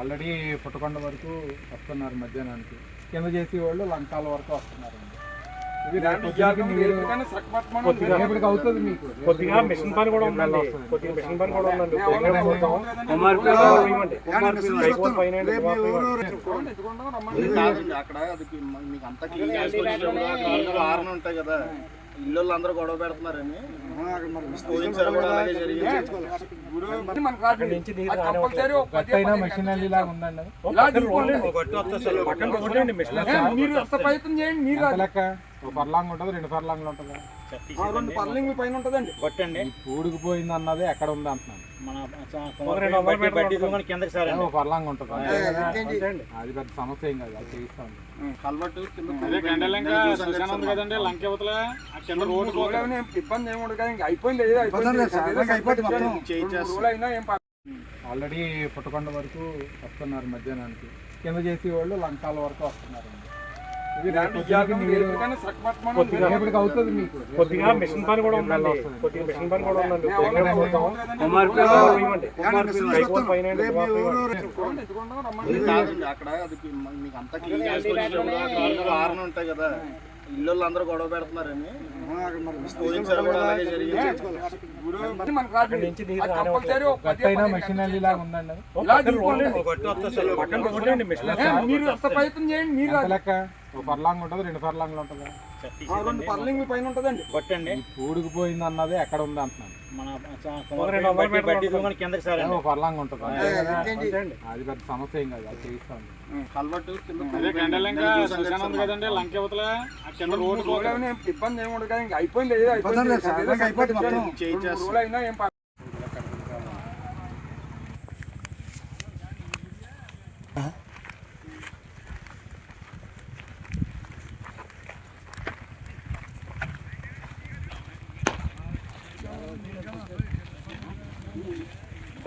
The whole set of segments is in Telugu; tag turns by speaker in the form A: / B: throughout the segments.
A: ఆల్రెడీ పుట్టకొండ వరకు వస్తున్నారు మధ్యాహ్నానికి. కింద చేసే వాళ్ళు లంకాల వరకు వస్తున్నారు అవుతుంది మీకు.
B: కొద్దిగా మిషన్ పని కూడా ఉందండి. కొద్దిగా మిషన్ పని కూడా ఉందండి.
C: అక్కడ. అది మీకు అంతా క్లీన్ ఉంటాయి కదా. ఇల్లు అందరూ గొడవ పెడుతున్నారని.
D: మీరు ఎంత ప్రయత్నం చేయండి మీరు
A: పర్లాంగ్ ఉంటుంది రెండు పర్లాంగ్లు ఉంటుంది.
D: రెండు పర్లింగ్ పైన ఉంటదండి.
C: కొట్టండి.
A: పూడికిపోయింది అన్నది ఎక్కడ ఉంది అంటున్నాను.
C: మన
A: పర్లాంగ్ ఉంటుంది. అది పెద్ద సమస్య ఏం కాదు అది చేయిస్తాం
C: కల్వట్టు
E: కదండి లంక యువతల రోడ్డు
D: ఇబ్బంది ఏమి ఉండదు కదా ఇంకా అయిపోయింది.
A: ఆల్రెడీ పుట్టకొండ వరకు వస్తున్నారు మధ్యాహ్నానికి. కింద చేసే వాళ్ళు లంకాల వరకు వస్తున్నారు.
B: కొద్దిగా మిషన్ పని కూడా ఉందండి కొద్దిగా మిషన్ పని కూడా ఉందండి
C: అక్కడ మీకు అంతా క్లీన్ ఉంటాయి కదా ఇల్లు అందరూ గొడవ పెడుతున్నారని
D: మీరు ఎంత ప్రయత్నం చేయండి మీరు
A: పర్లాంగ్ ఉంటుంది రెండు పర్లాంగ్లు ఉంటుంది.
D: రెండు పర్లింగ్ పైన ఉంటదండి.
C: కొట్టండి
A: పూడికిపోయింది అన్నది ఎక్కడ ఉంది అంటున్నాను.
C: మన
A: పర్లాంగ్ ఉంటుంది. అది పెద్ద సమస్య ఏం కాదు అది చేయిస్తాం
C: కల్వట్టు
E: అదే గంటలంక శ్మశానం ఉంది కదండి లంక యువతల ఆ కింద రోడ్డు
D: మూడు రోజులు అయినా ఏం ఇబ్బంది ఏమి ఉండదు కదా ఇంకా అయిపోయింది ఏదో అయిపోయింది ఏదో అయిపోయింది.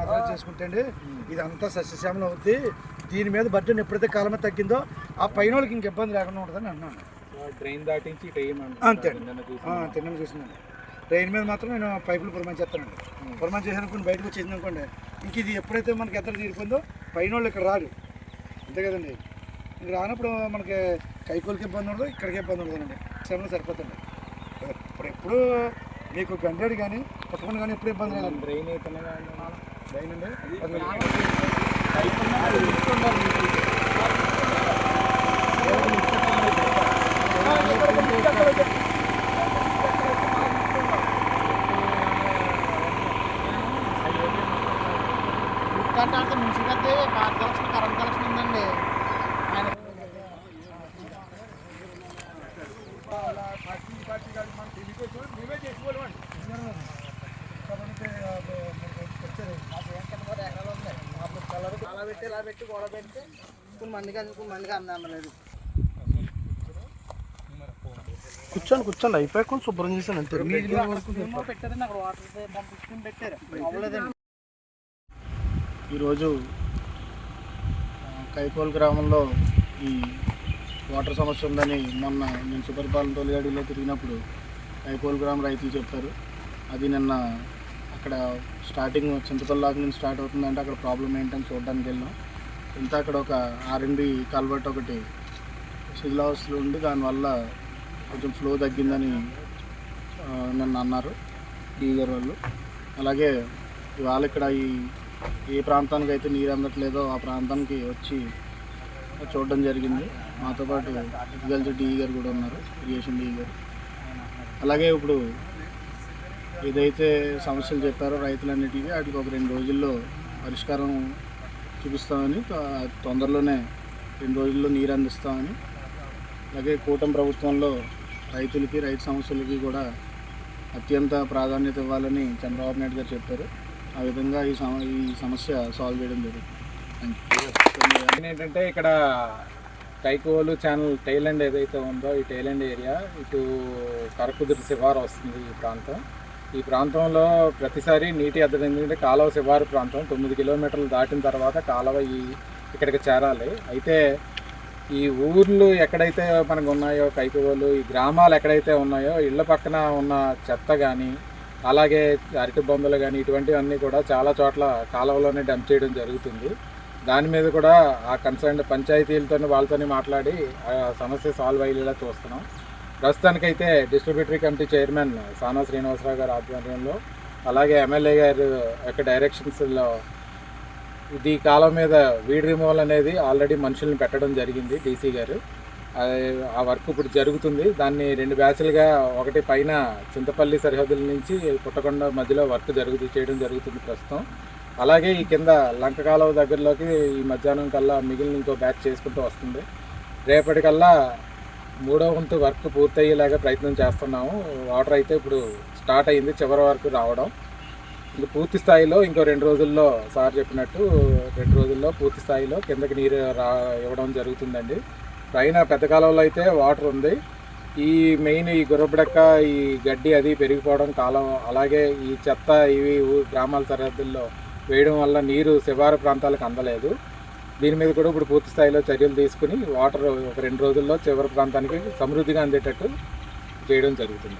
F: ఆధారం చేసుకుంటే అండి ఇదంతా సస్యశ్యామలం అవుద్ది. దీని మీద బట్టన్ ఎప్పుడైతే కాలమే తగ్గిందో ఆ పైన వాళ్ళకి ఇంక ఇబ్బంది లేకుండా ఉంటుందని అన్నాను.
A: ట్రైన్ దాటించి ట్రైన్
F: అంతే తిన్నాను చూసిందండి ట్రైన్ మీద మాత్రం నేను పైపులు పురమాన్ చేస్తానండి. పురమాన్ చేసాను కొన్ని బయటకు వచ్చేసింది అనుకోండి ఇంక ఇది ఎప్పుడైతే మనకి ఎద్దరు తీరిపోయిందో పైన వాళ్ళు ఇక్కడ రారు. అంతే కదండి. ఇంక రానప్పుడు మనకి కైకోలకి ఇబ్బంది ఉండదు ఇక్కడికి ఇబ్బంది ఉండదండి శ్రమలు సరిపోతుంది. ఇప్పుడు ఎప్పుడు మీకు గంటేడు కానీ పుట్టకుండా కానీ ఎప్పుడు ఇబ్బంది లేదండి
A: ట్రైన్ అయితే
F: ట్రైన్ అండి కూర్చోండి కూర్చోండి. అయిపోయి కొంచెం శుభ్రం చేశాను అంతే.
C: ఈరోజు కైకోల్ గ్రామంలో ఈ వాటర్ సమస్య ఉందని మొన్న నేను సుపరిపాలన తొలిగాడిలో తిరిగినప్పుడు కైకోల్ గ్రామ రైతులు చెప్పారు. అది నిన్న అక్కడ స్టార్టింగ్ చింతపల్లాక నుంచి స్టార్ట్ అవుతుందంటే అక్కడ ప్రాబ్లం ఏంటని చూడడానికి వెళ్ళాం. ఇంత అక్కడ ఒక ఆర్ఎండి కల్వర్ట్ ఒకటి శిథిలావస్థలో ఉండి దానివల్ల కొంచెం ఫ్లో తగ్గిందని నన్ను అన్నారు డీగర్ వాళ్ళు. అలాగే ఇవాళ ఇక్కడ ఈ ఏ ప్రాంతానికి అయితే నీరు అందట్లేదో ఆ ప్రాంతానికి వచ్చి చూడడం జరిగింది. మాతో పాటు అగ్రికల్చర్ డిఈ గారు కూడా ఉన్నారు ఇరిగేషన్ డిఈ గారు అలాగే ఇప్పుడు ఏదైతే సమస్యలు చెప్పారో రైతులన్నిటికీ వాటికి ఒక రెండు రోజుల్లో పరిష్కారం చూపిస్తామని త- తొందరలోనే రెండు రోజుల్లో నీరు అందిస్తామని. అలాగే కూటమి ప్రభుత్వంలో రైతులకి రైతు సమస్యలకి కూడా అత్యంత ప్రాధాన్యత ఇవ్వాలని చంద్రబాబు నాయుడు గారు చెప్పారు. ఆ విధంగా ఈ సమ ఈ సమస్య సాల్వ్ చేయడం జరుగుతుంది.
A: ఏంటంటే ఇక్కడ కైకోలు ఛానల్ టైలాండ్ ఏదైతే ఉందో ఈ టైలాండ్ ఏరియా ఇటు కరకుదురు శివారు వస్తుంది ఈ ప్రాంతం. ఈ ప్రాంతంలో ప్రతిసారి నీటి ఎద్దడం ఎందుకంటే కాలువ శివారు ప్రాంతం తొమ్మిది కిలోమీటర్లు దాటిన తర్వాత కాలువ ఈ ఇక్కడికి చేరాలి. అయితే ఈ ఊర్లు ఎక్కడైతే మనకు ఉన్నాయో కైకోలు ఈ గ్రామాలు ఎక్కడైతే ఉన్నాయో ఇళ్ళ పక్కన ఉన్న చెత్త కానీ అలాగే అరటి బొమ్మలు కానీ ఇటువంటివన్నీ కూడా చాలా చోట్ల కాలువలోనే డంప్ చేయడం జరుగుతుంది. దాని మీద కూడా ఆ కన్సర్న్ పంచాయతీలతో వాళ్ళతోనే మాట్లాడి ఆ సమస్య సాల్వ్ అయ్యేలా చూస్తున్నాం. ప్రస్తుతానికైతే distributary committee chairman Sana Srinivasarao గారి ఆధ్వర్యంలో అలాగే ఎమ్మెల్యే గారు యొక్క డైరెక్షన్స్లో ఇది కాలం మీద వీడ్ రిమూవల్ అనేది ఆల్రెడీ మనుషుల్ని పెట్టడం జరిగింది డీసీ గారు. ఆ వర్క్ ఇప్పుడు జరుగుతుంది. దాన్ని రెండు బ్యాచ్లుగా ఒకటి పైన చింతపల్లి సరిహద్దుల నుంచి పుట్టకొండ మధ్యలో వర్క్ జరుగుతూ చేయడం జరుగుతుంది ప్రస్తుతం. అలాగే ఈ కింద లంక కాలువ దగ్గరలోకి ఈ మధ్యాహ్నం కల్లా మిగిలిన ఇంకో బ్యాచ్ చేసుకుంటూ వస్తుంది. రేపటికల్లా మూడో వంతు వర్క్ పూర్తయ్యేలాగా ప్రయత్నం చేస్తున్నాము. వాటర్ అయితే ఇప్పుడు స్టార్ట్ అయింది చివరి వరకు రావడం. ఇంక పూర్తి స్థాయిలో ఇంకో రెండు రోజుల్లో సార్ చెప్పినట్టు రెండు రోజుల్లో పూర్తి స్థాయిలో కిందకి నీరు రా ఇవ్వడం జరుగుతుందండి. పైన పెద్ద కాలంలో అయితే వాటర్ ఉంది. ఈ మెయిన్ ఈ గుర్రబడక్క ఈ గడ్డి అది పెరిగిపోవడం కాలం అలాగే ఈ చెత్త ఇవి ఊ- గ్రామాల సరిహద్దుల్లో వేయడం వల్ల నీరు శివారు ప్రాంతాలకు అందలేదు. దీని మీద కూడా ఇప్పుడు పూర్తి స్థాయిలో చర్యలు తీసుకుని వాటర్ ఒక రెండు రోజుల్లో చివరి ప్రాంతానికి సమృద్ధిగా అందేటట్టు చేయడం జరుగుతుంది.